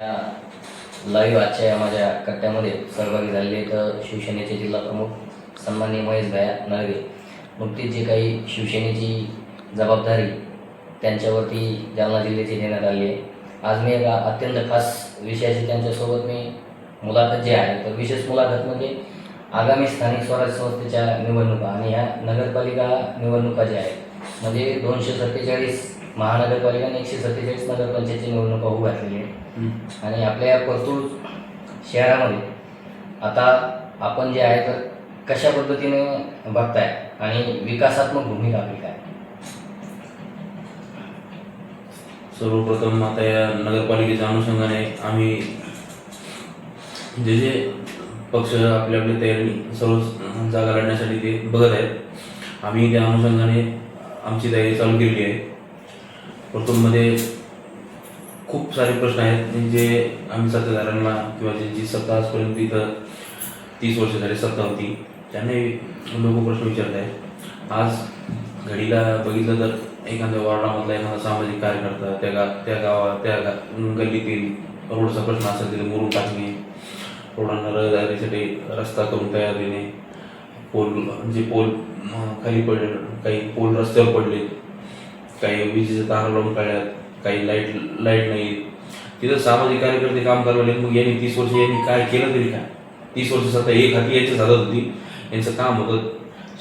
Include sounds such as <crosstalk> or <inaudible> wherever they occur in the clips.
Live आजच्या या माझ्या कट्ट्यामध्ये सहभागी झालेले तर शिवसेनेचे जिल्हा प्रमुख सन्माननीय महेश भया नळवे नुकतीच जे काही शिवसेनेची जबाबदारी त्यांच्यावरती जालना जिल्ह्याची देण्यात आली आहे. आज मी एका अत्यंत खास विषयाची त्यांच्यासोबत मी मुलाखत जी आहे तर विशेष मुलाखत म्हणजे आगामी स्थानिक स्वराज्य संस्थेच्या निवडणुका आणि ह्या नगरपालिका निवडणुका ज्या आहेत म्हणजे दोनशे सत्तेचाळीस महानगरपालिका आणि एकशे सत्तेचाळीस नगरपंचायतची निवडणुका होऊ घातलेली आहे. आणि आपल्या या परतूर शहरामध्ये आता आपण जे आहे तर कशा पद्धतीने बघताय आणि विकासात्मक भूमिका आपली काय? सर्वप्रथम आता या नगरपालिकेच्या अनुषंगाने आम्ही जे जे पक्ष आपल्या आपल्या तयारी सर्व जागा लढण्यासाठी ते बघत आहेत. आम्ही त्या अनुषंगाने आमची तयारी चालू केलेली आहे. परतूरमध्ये खूप सारे प्रश्न आहेत. जे आम्ही सत्ताधाऱ्यांना किंवा ज्यांची सत्ता आजपर्यंत इथं तीस वर्ष झाली सत्ता होती त्यांनी लोक प्रश्न विचारत आहेत. आज घडीला बघितलं तर एखाद्या वॉर्डामधला एखादा सामाजिक कार्यकर्ता त्या गा त्या गावात त्या गा गल्लीतील रोडचा प्रश्न असेल तिथे मुरुम टाकणे रोडांना रहदारीसाठी रस्ता करून तयार देणे पोल म्हणजे पोल खाली पडले काही पोल रस्त्यावर पडले काही विजेचे तार लावून काढल्यात काही लाइट लाइट नाही. तिथं सामाजिक कार्यकर्ते काम करायला लागले. मग यांनी तीस वर्ष यांनी काय केलं तरी काय तीस वर्ष सत्ता एक हाती याच्याच हातात होती. यांचं काम होतं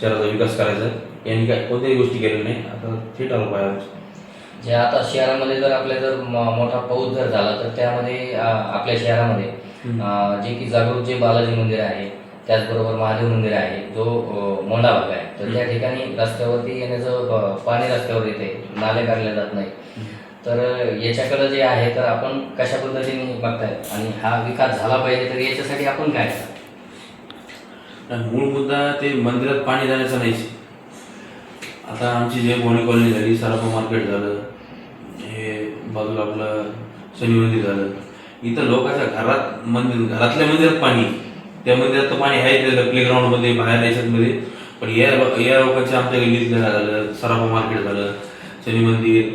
शहराचा विकास करायचा. यांनी काय कोणत्याही गोष्टी केलेल्या नाही. आता थेट आरोप आहे. जे आता शहरामध्ये जर आपल्या जर मोठा पाऊस जर झाला तर त्यामध्ये आपल्या शहरामध्ये जे की जागृत जे बालाजी मंदिर आहे त्याचबरोबर महादेव मंदिर आहे जो मोंडा भाग आहे. तर त्या ठिकाणी रस्त्यावरती येण्याचं पाणी रस्त्यावर येते नाले काढले जात नाही. तर याच्याकडं जे आहे तर आपण कशा पद्धतीने बघताय? आणि हा विकास झाला पाहिजे तर याच्यासाठी आपण काय मूळ मुद्दा ते मंदिरात पाणी जाण्याचा नाही आता आमची जे बोणी कॉलनी झाली सराफा मार्केट झालं हे बाजूला आपलं शनी मंदिर झालं. इथं लोकांच्या घरात मंदिर घरातल्या मंदिरात पाणी. त्या मंदिरात तर पाणी आहे प्लेग्राऊंडमध्ये बाहेर याच्यामध्ये पण या या लोकांच्या आमच्या गल्लीतलं झालं सराफा मार्केट झालं शनी मंदिर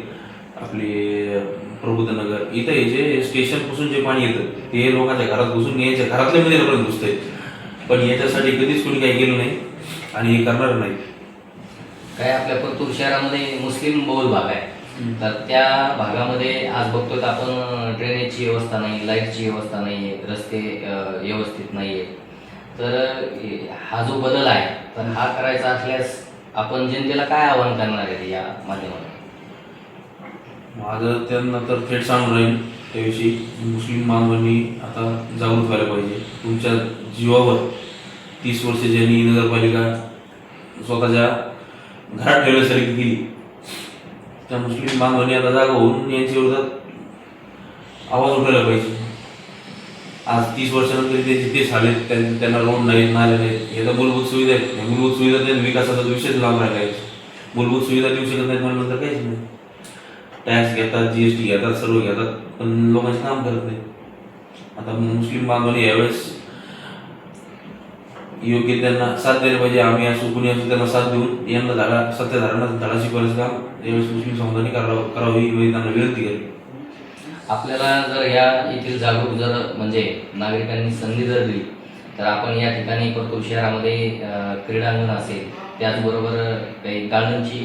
आपले प्रबुद्धनगर इथं हे जे स्टेशनपासून जे पाणी येतं ते लोकांच्या घरात घुसून यायच्या घरातल्या मंदिरापर्यंत घुसतंय पण याच्यासाठी कधीच कोणी काही केलं नाही आणि हे करणार नाही. काय आपल्या परतूर शहरामध्ये मुस्लिम बहुल भाग आहे. तर त्या भागामध्ये आज बघतोय तर आपण ड्रेनेजची व्यवस्था नाही लाईटची व्यवस्था नाही आहे रस्ते व्यवस्थित नाही तर हा जो बदल आहे तर हा करायचा असल्यास आपण जनतेला काय आवाहन करणार आहे या माध्यमातून? माझं त्यांना तर थेट सांगून राहील त्याविषयी मुस्लिम बांधवांनी आता जागृत व्हायला पाहिजे. तुमच्या जीवावर तीस वर्ष ज्यांनी नगरपालिका स्वतःच्या घरात ठेवल्यासारखी केली त्या मुस्लिम बांधवांनी आता जागा होऊन यांच्या विरोधात आवाज उठायला पाहिजे. आज तीस वर्षानंतर ते जिथे झाले त्यां- त्यांना लोन नाही नाले नाहीत हे तर मूलभूत सुविधा आहेत. या मूलभूत सुविधा त्या विकासाचा विषयच लांब राहिला आहे. मूलभूत सुविधा देऊ शकत नाही म्हणून तर काहीच नाही. टॅक्स घेतात जी एस टी घेतात सर्व घेतात पण लोकांचे काम करत नाही आता मुस्लिम बांधवांनी यावेळेस योग्य त्यांना साथ द्यायला पाहिजे. आम्ही असू कुणी असू त्यांना साथ देऊन यांना धडा सत्ताधाऱ्यांना धडा शिकवायचं काम यावेळेस मुस्लिम समाजाने करावं करावी त्यांना विनंती केली आपल्याला जर या येथील जागरूक जर म्हणजे नागरिकांनी संधी जर दिली तर आपण या ठिकाणी परतूर शहरामध्ये क्रीडांगण असेल त्याचबरोबर काही गार्डनची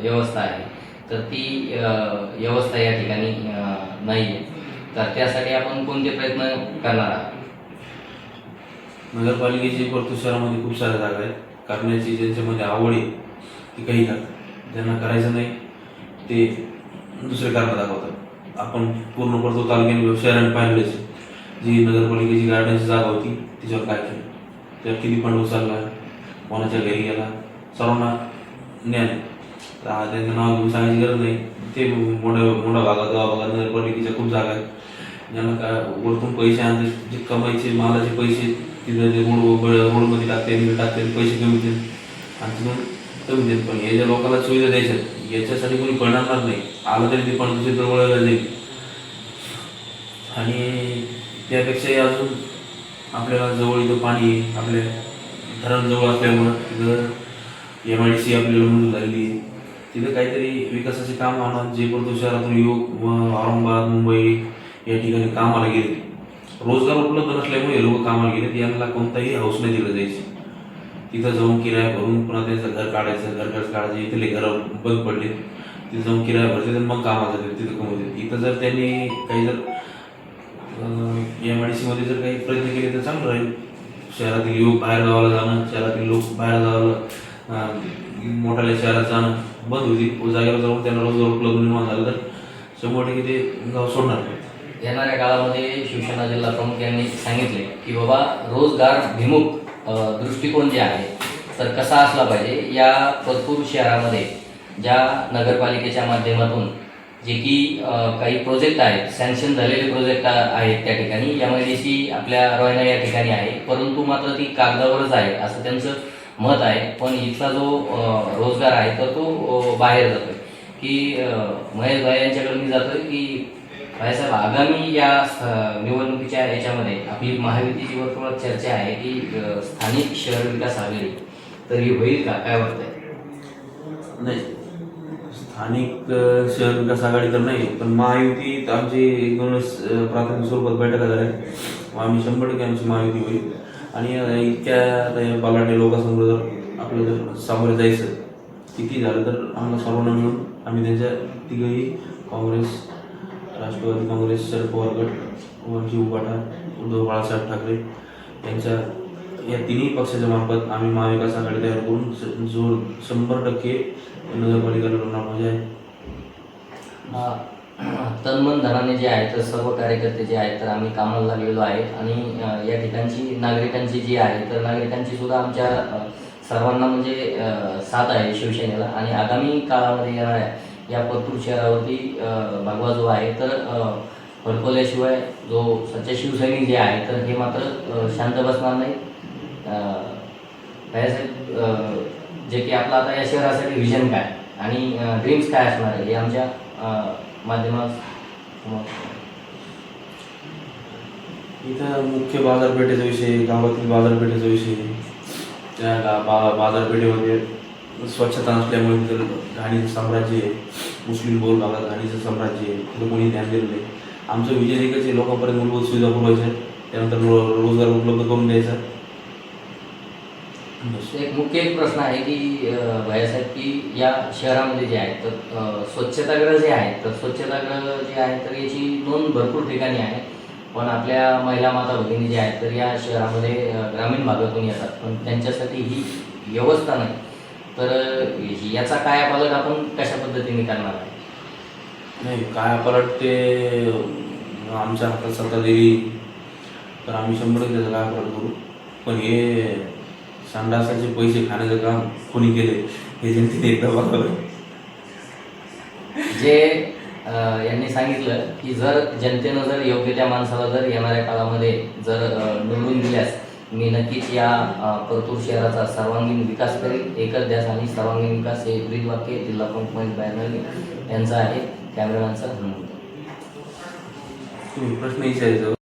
व्यवस्था आहे तर ती व्यवस्था या ठिकाणी नाही आहे. तर त्यासाठी आपण कोणते प्रयत्न करणार आहात? नगरपालिकेची परतूर शहरामध्ये खूप साऱ्या जागा आहेत. करण्याची ज्यांच्यामध्ये आवड आहे ती काही करतात ज्यांना करायचं नाही ते दुसरे कारण दाखवतात. आपण पूर्ण करतो तालुक्याने व्यवसायाने पाहिलेच. जी नगरपालिकेची गार्डनची जागा होती तिच्यावर काय केलं? त्यावर किती फंड उचलला कोणाच्या घरी गेला सर्वांना ज्ञान त्यांचं नाव घेऊन सांगायची गरज नाही. ते मोठ्या मोठ्या भागात गावाभागात नगरपालिकेच्या खूप जागा आहेत. ज्यांना काय वरतून पैसे आणते जे कमाईचे मालाचे पैसे तिथं ते रोड रोडमध्ये टाकते टाकते पैसे कमी देत. आणि तिथून कमी देत. पण हे ज्या लोकांना सुविधा द्यायच्या याच्यासाठी कोणी पळणार नाही. आलं तरी ते पण दुसरी तर जाईल आणि त्यापेक्षाही अजून आपल्याला जवळ इथं पाणी आपल्या धरण असल्यामुळं तिथं एम आय डी सी आपल्याला म्हणून झालेली तिथं काहीतरी विकासाचे काम आणा जे पण शहरातून युवक औरंगाबाद मुंबई या ठिकाणी कामाला गेले. रोजगार उपलब्ध नसल्यामुळे लोक कामाला गेले यांना कोणताही हौस नाही दिलं जायची. तिथं जाऊन किराया भरून पुन्हा त्यांचं घर काढायचं घर घर काढायचं इथले घर बंद पडले. तिथं जाऊन किराया भरते तर मग कामात जाते तिथं कमवते. इथं जर त्यांनी काही जर एम आय डी सीमध्ये जर काही प्रयत्न केले तर चांगलं राहील. शहरातील युवक बाहेर गावाला जाणं शहरातील लोक बाहेर गावाला मोठ्या शहरात जाणं बंद होती जागेवर जाऊन त्यांना रोजगार उपलब्ध निर्माण झालं तर शंभर टक्के ते गाव सोडणार येणाऱ्या काळामध्ये शिवसेना जिल्हा प्रमुख यांनी सांगितले की बाबा रोजगार भिमुख दृष्टिकोन जे आहे तर कसा असला पाहिजे या परतूर शहरामध्ये ज्या नगरपालिकेच्या माध्यमातून जे की काही प्रोजेक्ट आहेत सँक्शन झालेले प्रोजेक्ट आहेत त्या ठिकाणी यामध्ये आय आपल्या रॉयना या ठिकाणी आहे परंतु मात्र ती कागदावरच आहे असं त्यांचं मत आहे. पण इथला जो रोजगार आहे तर तो बाहेर जातोय. की महेश भाई यांच्याकडे मी जातोय की म्हणजे साहेब आगामी या निवडणुकीच्या याच्यामध्ये आपली महायुतीची वर्तुळात चर्चा आहे की स्थानिक शहर विकास आघाडी तर ही होईल का? काय वाटतंय? नाही. स्थानिक शहर विकास आघाडी तर नाही पण महायुतीत आमची एक दोन प्राथमिक स्वरूपात बैठका झाल्या. मग आम्ही शंभर टक्के आमची महायुती होईल. आणि इतक्या बालाटे लोकांसमोर जर आपलं जर सामोरे जायचं किती झालं तर आम्हाला सर्वांना मिळून आम्ही त्यांच्या तिघही काँग्रेस राष्ट्रवादी काँग्रेस शरद पवार गट व जीव पाठार उद्धव बाळासाहेब ठाकरे यांच्या या तिन्ही पक्षाच्या मार्फत आम्ही महाविकास आघाडी तयार करून जोर जो शंभर टक्के नगरपालिका लढवणार म्हणजे आहे तनमन धनाने जे आहे तर सर्व कार्यकर्ते जे आहेत तर आम्ही कामाला लागलेलो आहे. आणि या ठिकाणची नागरिकांची जी आहे तर नागरिकांची सुद्धा आमच्या सर्वांना म्हणजे साथ आहे शिवसेनेला. आणि आगामी काळामध्ये येणाऱ्या या परतूर शहरावरती भगवा जो आहे तर फडकवल्याशिवाय जो सध्या शिवसैनिक जे आहे तर हे मात्र शांत बसणार नाही. भैयासाहेब जे की आपलं आता या शहरासाठी विजन काय? आणि ड्रीम्स काय असणार आहे? हे आमच्या माध्यमात इथं मुख्य बाजारपेठेचा विषय गावातील बाजारपेठेचा विषय. त्या बा बाजारपेठेमध्ये स्वच्छता नसल्यामुळे तिथं घाणीचं साम्राज्य आहे. मुस्लिम बोल भागात घाणीचं साम्राज्य आहे तिथं कोणी ध्यान दिलं नाही. आमचं विजय एकच आहे लोकांपर्यंत मूलभूत सुविधा पुरवायच्या त्यानंतर रो रोजगार उपलब्ध करून द्यायचा. एक मुख्य एक प्रश्न आहे की भैयासाहेब की या शहरामध्ये जे आहेत तर स्वच्छताग्रह स्वच्छतागृह जे आहेत तर स्वच्छतागृह जे आहेत तर याची नोंद भरपूर ठिकाणी आहे. पण आपल्या महिला माता भगिनी जे आहेत तर या शहरामध्ये ग्रामीण भागातून येतात. पण त्यांच्यासाठी ही व्यवस्था नाही. तर याचा काय पालक आपण कशा पद्धतीने करणार आहे? नाही काय पलट ते आमच्या हातात सत्ता दिली तर आम्ही शंभर त्याचं काय पलट करू. पण हे संडासाचे पैसे खाण्याचं काम कोणी केले हे जनतेने <laughs> एकदा बघावं. जे यांनी सांगितलं की जर जनतेनं जर योग्य त्या माणसाला जर येणाऱ्या काळामध्ये जर निवडून दिल्यास मी नक्कीच या परतूर शहराचा सर्वांगीण विकास करेल एकच द्यास आणि सर्वांगीण विकास हे ब्रीद वाक्य जिल्हा प्रमुख महेश बॅनर्जी यांचं आहे. कॅमेरामॅनचा हनुमंत प्रश्न विचारायचा.